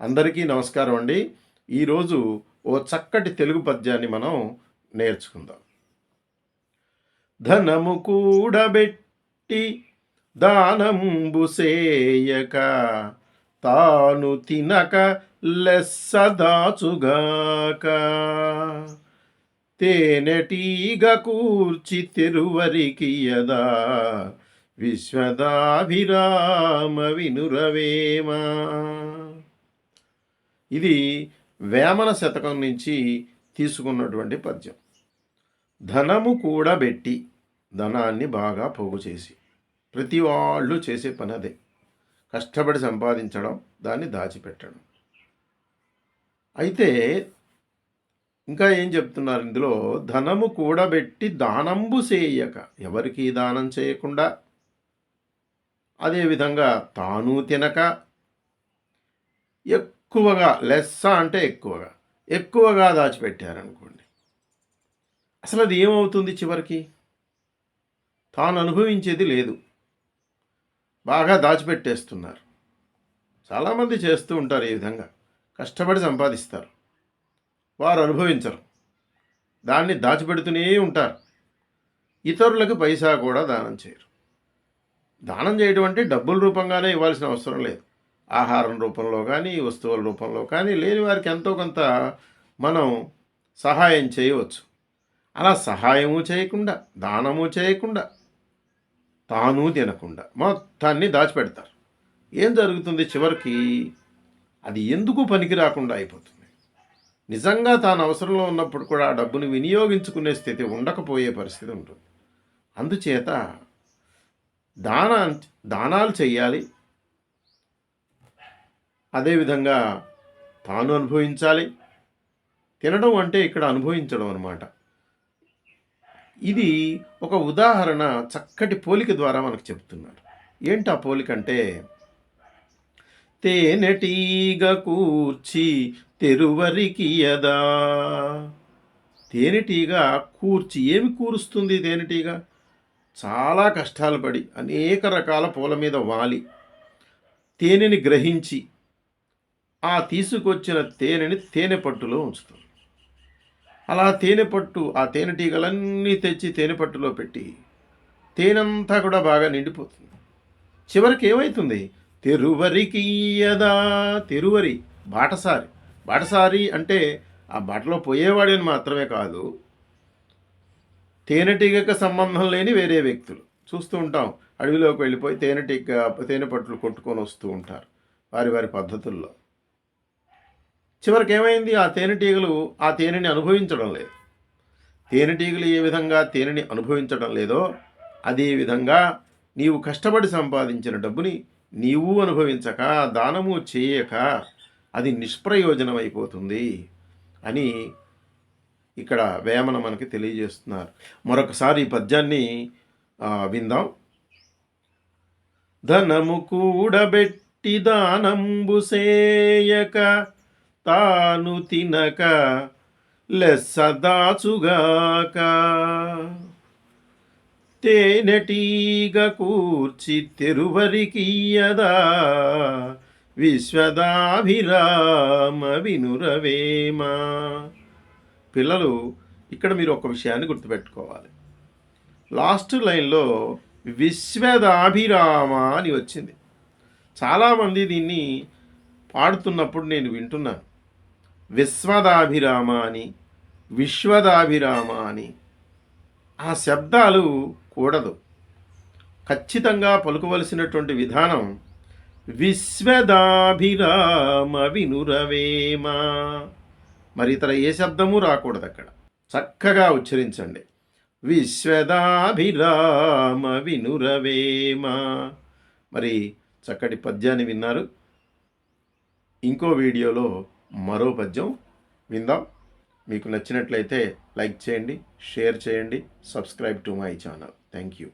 అందరికీ నమస్కారం అండి. ఈరోజు ఓ చక్కటి తెలుగు పద్యాన్ని మనం నేర్చుకుందాం. ధనము కూడబెట్టి దానంబు సేయక తాను తినక లెస్స దాచుగాక. తేనెటీగ కూర్చి తెరువరికియదా విశ్వదాభిరామ వినురవేమా. ఇది వేమన శతకం నుంచి తీసుకున్నటువంటి పద్యం. ధనము కూడా పెట్టి ధనాన్ని బాగా పోగు చేసి ప్రతి వాళ్ళు చేసే పని అదే. కష్టపడి సంపాదించడం దాన్ని దాచిపెట్టడం. అయితే ఇంకా ఏం చెప్తున్నారు ఇందులో? ధనము కూడబెట్టి దానంబు చేయక ఎవరికి దానం చేయకుండా? అదేవిధంగా తాను తినక ఎక్కువగా లెస్స అంటే ఎక్కువగా? ఎక్కువగా దాచిపెట్టారనుకోండి. అసలు అది ఏమవుతుంది చివరికి? తాను అనుభవించేది లేదు. బాగా దాచిపెట్టేస్తున్నారు. చాలామంది చేస్తూ ఉంటారు ఈ విధంగా. కష్టపడి సంపాదిస్తారు. వారు అనుభవించరు. దాన్ని దాచిపెడుతూనే ఉంటారు. ఇతరులకు పైసా కూడా దానం చేయరు. దానం చేయడం అంటే డబ్బుల రూపంగానే ఇవ్వాల్సిన అవసరం లేదు. ఆహారం రూపంలో కానీ వస్తువుల రూపంలో కానీ లేని వారికి ఎంతో కొంత మనం సహాయం చేయవచ్చు. అలా సహాయము చేయకుండా దానము చేయకుండా తాను తినకుండా మొత్తాన్ని దాచిపెడతారు. ఏం జరుగుతుంది చివరికి? అది ఎందుకు పనికి రాకుండా అయిపోతుంది? నిజంగా తాను అవసరంలో ఉన్నప్పుడు కూడా ఆ డబ్బును వినియోగించుకునే స్థితి ఉండకపోయే పరిస్థితి ఉంటుంది. అందుచేత దాన దానాలు చేయాలి అదేవిధంగా తాను అనుభవించాలి. తినడం అంటే ఇక్కడ అనుభవించడం అనమాట ఇది ఒక ఉదాహరణ చక్కటి పోలిక ద్వారా మనకు చెప్తున్నారు ఏంటి ఆ పోలిక అంటే తేనెటీగ కూర్చి తెరువరికియదా తేనెటీగ కూర్చి ఏమి కూరుస్తుంది తేనెటీగ చాలా కష్టాలు పడి అనేక రకాల పూల మీద వాలి. తేనెని గ్రహించి ఆ తీసుకొచ్చిన తేనెని తేనె పట్టులో ఉంచుతుంది అలా తేనె పట్టు ఆ తేనెటీగలన్నీ తెచ్చి తేనె పట్టులో పెట్టి తేనంతా కూడా బాగా నిండిపోతుంది. చివరికి ఏమవుతుంది తెరువరికియదా తెరువరి బాటసారి. బాటసారి అంటే ఆ బాటలో పోయేవాడిని మాత్రమే కాదు తేనెటీగకు సంబంధం లేని వేరే వ్యక్తులు. చూస్తూ ఉంటాం అడవిలోకి వెళ్ళిపోయి తేనెటీగ తేనె కొట్టుకొని వస్తూ ఉంటారు. వారి వారి పద్ధతుల్లో. చివరికి ఏమైంది? ఆ తేనెటీగలు ఆ తేనెని అనుభవించడం లేదు. తేనెటీగలు ఏ విధంగా తేనెని అనుభవించడం లేదో అదే విధంగా నీవు కష్టపడి సంపాదించిన డబ్బుని నీవు అనుభవించక దానము చేయక అది నిష్ప్రయోజనమైపోతుంది అని ఇక్కడ వేమన మనకి తెలియజేస్తున్నారు. మరొకసారి ఈ పద్యాన్ని విందాం. ధనము కూడబెట్టి దానంబు సేయక తాను తినక లెస్సదాచుగాక తేనెటీగ కూర్చి తెరువరికియదా విశ్వదాభిరామ వినురవేమా. పిల్లలు ఇక్కడ మీరు ఒక విషయాన్ని గుర్తుపెట్టుకోవాలి. లాస్ట్ లైన్లో విశ్వదాభిరామ అని వచ్చింది. చాలామంది దీన్ని పాడుతున్నప్పుడు నేను వింటున్నాను. విశ్వదాభిరామ అని విశ్వదాభిరామ అని ఆ శబ్దాలు కూడదు. ఖచ్చితంగా పలుకవలసినటువంటి విధానం విశ్వదాభిరామ వినురవేమ. మరి ఇతర ఏ శబ్దము రాకూడదు అక్కడ చక్కగా ఉచ్చరించండి. విశ్వదాభిరామ వినురవేమ. మరి చక్కటి పద్యాన్ని విన్నారు. ఇంకో వీడియోలో మరో పద్యం విందాం. మీకు నచ్చినట్లయితే లైక్ చేయండి షేర్ చేయండి subscribe to my channel. Thank you.